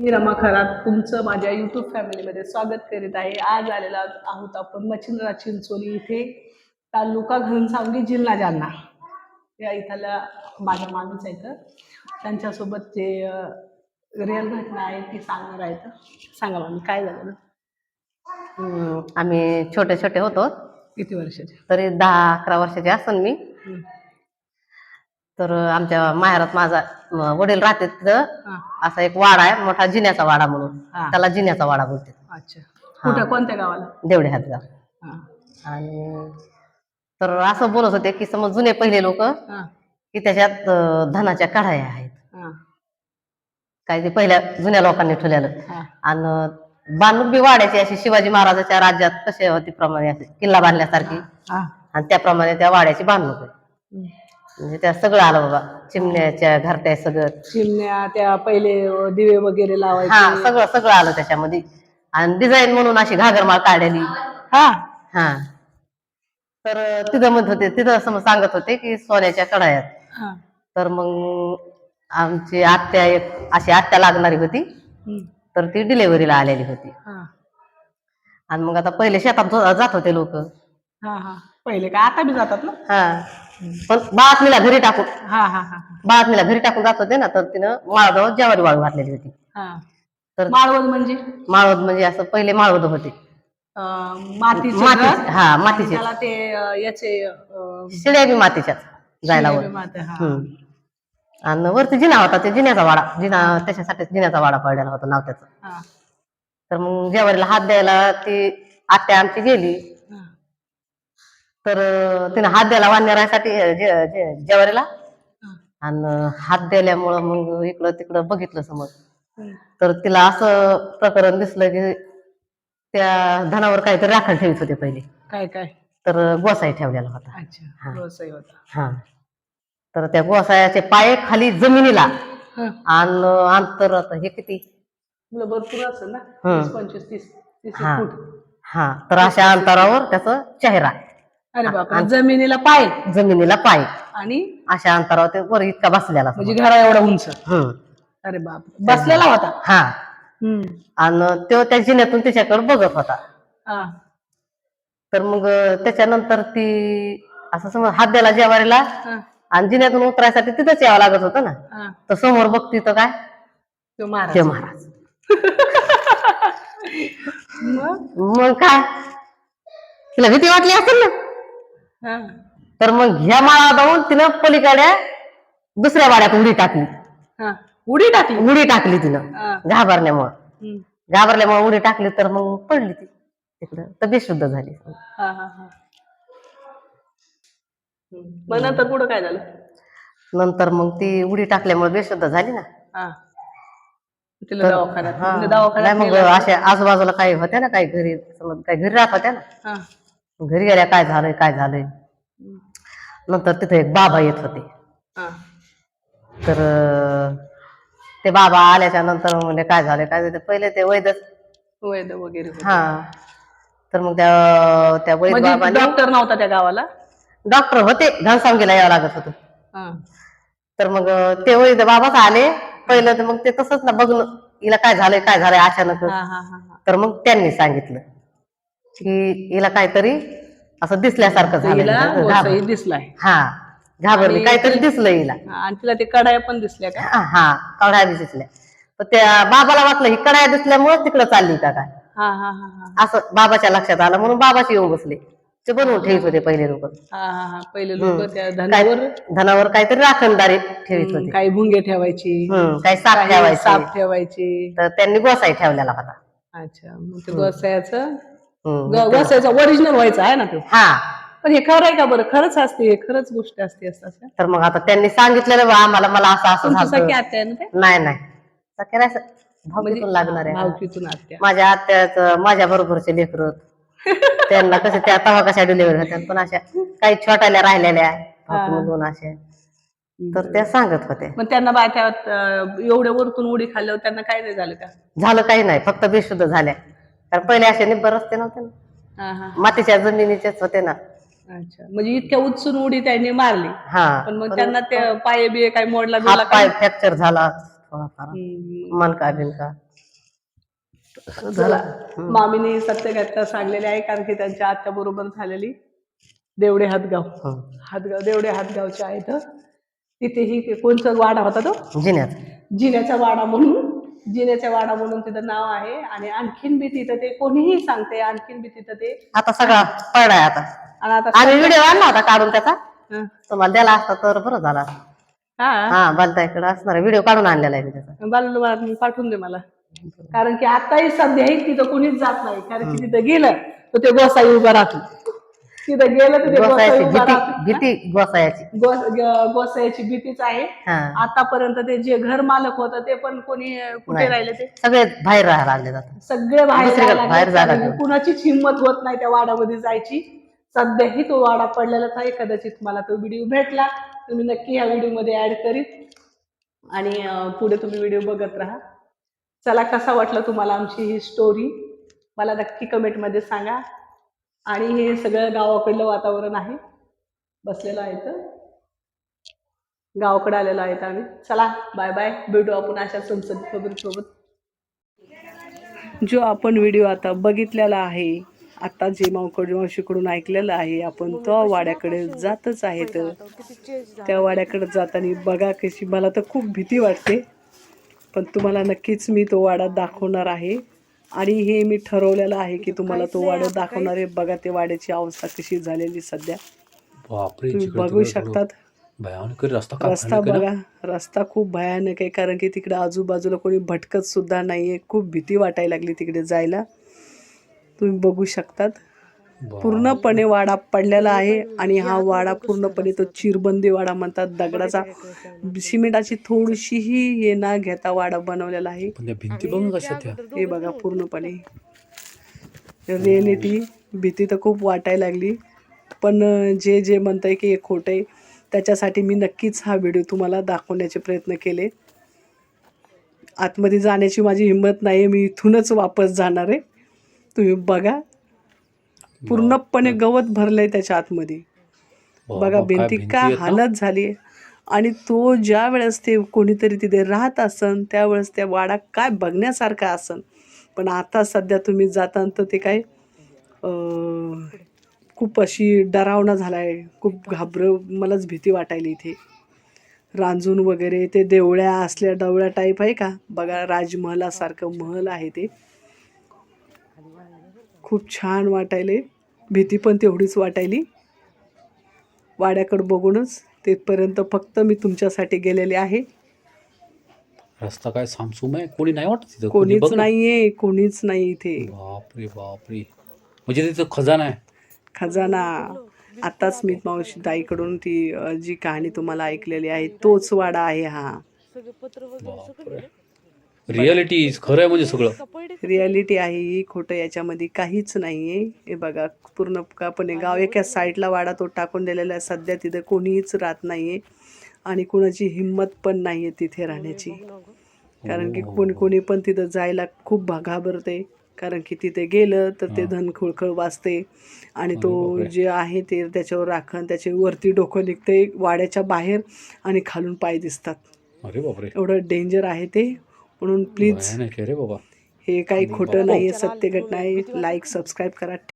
मी रमा खरात तुमचं माझ्या युट्यूब फॅमिलीमध्ये स्वागत करीत आहे. आज आलेला आहोत आपण मच्छिंद्रा चिंचोली इथे तालुका घनसावंगी जिल्हा जालना. या इथल्या माझ्या माणूस आहेत त्यांच्यासोबत जे रिअल घटना आहे ती सांगणार आहेत सांगा मामी काय झालं आम्ही छोटे छोटे होतो. किती वर्षाचे? तरी दहा अकरा वर्षाचे असन मी. तर आमच्या माहेरात माझा वडील राहते तिथं. असा एक वाडा आहे मोठा जिन्याचा वाडा म्हणून. त्याला जिन्याचा वाडा बोलते अच्छा. कुठं कोणत्या गावाला? देवडे हातगाव. आणि तर असं बोलत होते की समज जुने पहिले लोक की त्याच्यात धनाच्या कढाया आहेत. काय ते पहिल्या जुन्या लोकांनी ठेवलेलं. आणि बांधूक बी वाड्याची अशी शिवाजी महाराजाच्या राज्यात कसे होती प्रमाणे असे किल्ला बांधल्यासारखी. आणि त्याप्रमाणे त्या वाड्याची बांधणूक आहे. म्हणजे त्या सगळं आलं बाबा. चिमण्याच्या घरट्या सगळं. चिमण्या त्या पहिले दिवे वगैरे हा लावायचे सगळं सगळं आलं त्याच्यामध्ये. आणि डिझाईन म्हणून अशी घागरमाळ काढलेली हा. हा. तर तिथं म्हणत होते तिथं असं मग सांगत होते की सोन्याच्या कढायात. हा. तर मग आमची आत्या एक अशी आत्या लागणारी होती. तर ती डिलेव्हरीला आलेली होती. हा. आणि मग आता पहिले शेतात ज- जात होते लोक. हा हा. पहिले काय आता बी जातात ना? हा. पण बातमीला घरी टाकून हा हा हा. बातमीला घरी टाकून जात होते ना तर तिनं माळगाव ज्वारी वाळू घातलेली होती. हा. तर माळवण म्हणजे? माळवद म्हणजे असं पहिले माळवद होते. अं, मातीचे. हा मातीचे. त्याला ते अं, याचे अं, शिड्या बी मातीच्याच जायला वर शिळे माती, हा. हम्म. आणि वरती जिना होता ते जिन्याचा वाडा जिना त्याच्यासाठी जिन्याचा वाडा पडलेला होता नाव त्याचं. हा, तर मग जेवारीला हात द्यायला ती आत्या आमची गेली. तर तिने हात द्यायला वाण्यारासाठी जेवारीला. आणि हात दिल्यामुळं मग इकडं तिकडं बघितलं समज. तर तिला असं प्रकरण दिसलं की त्या धनावर काहीतरी राखण ठेवीत होते पहिले. काय काय? तर गोसाई ठेवलेला होता. अच्छा हा. व्यवसाय होता. हा. तर त्या गोसायाचे पाय खाली जमिनीला. आणि अंतर आता हे किती? भरपूर असेल ना? पंचवीस तीस हा. हा. तर अशा अंतरावर त्याचा चेहरा. अरे जमिनीला पाय. जमिनीला पाय. आणि? अशा अंतरावर ते वर इतका बसलेला म्हणजे घरा एवढा उंच. अरे बाप बसलेला होता. हा. आणि तो त्या जिन्यातून तिच्याकडे बघत होता. तर मग त्याच्यानंतर ती असं समज हात द्यायला जेवारीला. आणि जिन्यातून उतरायसाठी तिथंच यावं लागत होतं ना. तर समोर बघती तर काय? तो महाराज. मग काय? तिला भीती वाटली असेल ना. तर मग ह्या माळा जाऊन तिनं पलीकडे दुसऱ्या वाड्यात उडी टाकली. उडी टाकली उडी टाकली तिनं. घाबरल्यामुळं. घाबरल्यामुळे उडी टाकली तर मग पडली ती तिकडं तर बेशुद्ध झाली हा, हा, हा. मग नंतर पुढं काय झालं नंतर मग ती उडी टाकल्यामुळे बेशुद्ध झाली ना तिला दवाखान्यात मग. अशा आजूबाजूला काही होत्या ना काही घरी समज काही घरी राहत होत्या ना. घरी गेल्या काय झालंय काय झालंय. नंतर तिथे एक बाबा येत होते. तर ते बाबा आल्याच्यानंतर म्हणजे काय झालं काय झालं पहिले ते वैद वैद्य वगैरे. हा तर मग त्या त्या वैद म्हणजे बाबाने डॉक्टर नव्हता त्या गावाला डॉक्टर होते घनसावंगीला यावं लागत होतं. तर मग ते वैद बाबाच आले पहिलं तर मग ते तसंच ना बघणं हिला काय झालंय काय झालंय अचानक हा, हा, हा, हा. तर मग त्यांनी सांगितलं की हिला काहीतरी असं दिसल्यासारखं झालं हिला घाबर गोसाई दिसलाय. हा घाबरली. आणि काहीतरी दिसलं हिला. आणि तिला ते कडाया पण दिसल्या का? हा कड्या दिसल्या. पण त्या बाबाला वाटलं ही कड्या दिसल्यामुळे तिकडं चालली का काय? हा हा हा हा. असं बाबाच्या लक्षात आलं म्हणून बाबाची येऊन बसले. ते बनवून ठेवत होते पहिले लोक. हा हा हा. पहिले लोक त्या धनावर धनावर काहीतरी राखणदारी ठेवीत होते. काही भुंगे ठेवायची. हम्म काही साप काही ठेवायचे. साप ठेवायची. तर त्यांनी गोसाई ठेवलेला होता. अच्छा मग ते गोसायाचं ओरिजिनल व्हायचा आहे ना तो? हा. पण हे खरं आहे का बरं? खरंच असते खरंच गोष्ट असते असं तर मग आता त्यांनी सांगितलेलं बा आम्हाला मला असं असं तुमची झालं सखी आत्या आहे ना ते? नाही नाही. सख्या नाही असं भावकीतून लागणार आहे. भावकीतून आत्या. माझ्या आत्याच माझ्या बरोबरचे लेकर. त्यांना कसे त्या तवा कशा डिलिव्हरी होत्या पण अशा काही छोट्याल्या राहिलेल्या भावकीमधून अशा. तर त्या सांगत होते मग त्यांना बाय त्या अं, एवढ्या वरतून उडी खाल्ल्यावर त्यांना काय नाही झालं का? झालं काही नाही फक्त बेशुद्ध झाल्या. कारण पहिले असे निब्बर रस्ते नव्हते ना. हा हा. मातीच्या जमिनीचेच होते ना. अच्छा. म्हणजे इतक्या उचून उडी त्यांनी मारली. हा. पण मग त्यांना ते पाय बिये काय मोडला बिडला हात पाय फ्रॅक्चर झाला. थोडाफार. हम्म. मनका बिनका चला मामीने सत्य घटना सांगलेली आहे कारण की त्यांच्या आत्या बरोबर झालेली देवडे हातगाव. हं. हातगाव देवडे हातगावचे आहेत तिथेही ते कोणचा वाडा होता तो? जिन्यात जिन्याचा वाडा म्हणून. जिन्याचा वाडा म्हणून तिथं नाव आहे आणि आणखीन बी तिथं ते कोणीही सांगते आणखीन बी तिथं ते. आता सगळा पडलाय आता. आणि आता आम्ही व्हिडिओ आणला होता काढून त्याचा. हं. तुम्हाला द्याला असता तर बरं झाला असतं. हा? हा बालताईकडे असणार व्हिडिओ काढून आणलेला आहे मी त्याचा. पाठवून दे मला. कारण की आताही सध्याही तिथं कोणीच जात नाही. कारण की तिथं गेलं तर ते गोसाई उभा राहतो. तिथं गेलं तर गोसायची भीती गोसायाची गोस- ग- गोसाईची भीतीच आहे. आतापर्यंत ते जे घर मालक होतं ते पण कोणी कुठे. राहिले ते? सगळे बाहेर राहायला लागले जातात. सगळे बाहेर. जायला. कुणाचीच हिंमत होत नाही त्या वाड्यामध्ये जायची. सध्याही तो वाडा पडलेलाच आहे कदाचित मला तो व्हिडिओ भेटला. तुम्ही नक्की ह्या व्हिडिओमध्ये ऍड करीत. आणि पुढे तुम्ही व्हिडिओ बघत राहा. चला कसा वाटलं तुम्हाला आमची ही स्टोरी मला नक्की कमेंटमध्ये सांगा. आणि हे सगळं गावाकडलं वातावरण आहे. बसलेलं आहे तर गावाकडे आलेलो आहेत आम्ही. चला बाय बाय भेटू आपण अशा संसद जो आपण व्हिडिओ आता बघितलेला आहे आता जे मावकड मावशीकडून ऐकलेलं आहे आपण तो वाड्याकडे जातच आहे तर त्या वाड्याकडे जाताना बघा कशी मला तर खूप भीती वाटते. पण तुम्हाला नक्कीच मी तो वाडा दाखवणार आहे. आणि हे मी ठरवलेलं आहे की तुम्हाला तो वाडा दाखवणार आहे. बघा ते वाड्याची अवस्था कशी झालेली सध्या. बापरे तुम्ही बघू शकतात. भयानक रस्ता रस्ता? बघा रस्ता खूप भयानक आहे कारण की तिकडे आजूबाजूला कोणी भटकत सुद्धा नाहीये. खूप भीती वाटायला लागली तिकडे जायला. तुम्ही बघू शकतात. पूर्णपणे वाडा पडलेला आहे आणि हा वाडा पूर्णपणे तो चिरबंदी वाडा म्हणतात दगडाचा. सिमेंटाची थोडीशीही हे ना घेता वाडा बनवलेला आहे. भिंती बघ कशा त्या हे बघा पूर्णपणे. रिअलिटी भीती तर खूप वाटायला लागली. पण जे जे म्हणतंय की हे खोटं आहे त्याच्यासाठी मी नक्कीच हा व्हिडिओ तुम्हाला दाखवण्याचे प्रयत्न केले. आतमध्ये जाण्याची माझी हिंमत नाही मी इथूनच वापस जाणार आहे. तुम्ही बघा पूर्णपणे गवत भरलंय त्याच्या आतमध्ये. बघा भिंती काय? हालत झाली आणि तो ज्या वेळेस ते कोणीतरी तिथे राहत असन त्यावेळेस त्या वाडा काय बघण्यासारखा असन. पण आता सध्या तुम्ही जाता तर ते काय खूप अशी डरावना झाला आहे खूप घाबर मलाच भीती वाटायली इथे. रांजून वगैरे ते देवळ्या असल्या डवळ्या टाईप आहे का? बघा राजमहलासारखं महल आहे ते. खूप छान वाटायले. भीती पण तेवढीच वाटायली. वाड्याकडं बघूनच तिथपर्यंत फक्त मी तुमच्यासाठी गेलेले आहे. रस्ता काय सामसूम आहे? कोणी नाही वाटत तिथं कोणी कोणीच बघ ना. नाहीये कोणीच नाही इथे. बापरे बापरे. म्हणजे तिथं खजाना आहे. खजाना. आताच मी मावशी ताईकडून ती अ, जी कहाणी तुम्हाला ऐकलेली आहे तोच वाडा आहे हा. बापरे. रियालिटी खरं आहे म्हणजे सगळं. रियालिटी आहे ही खोटं याच्यामध्ये काहीच नाहीये. हे बघा पूर्ण कापणे गाव एका साईडला वाडा तो टाकून दिलेला आहे. सध्या तिथे कोणीच राहत नाहीये. आणि कुणाची हिंमत पण नाहीये तिथे राहण्याची. कारण की कोणी कोणी पण तिथं जायला खूप घाबरते कारण की तिथे गेलं तर ते धन खुळखळ वाजते आणि तो. जे आहे ते त्याच्यावर राखण त्याच्या वरती डोकं निघते वाड्याच्या बाहेर आणि खालून पाय दिसतात. अरे बापरे. एवढं डेंजर आहे ते. म्हणून प्लीज रे बाबा. हे काही खोटं नाही आहे सत्य घटना आहे. लाईक सबस्क्राईब करा.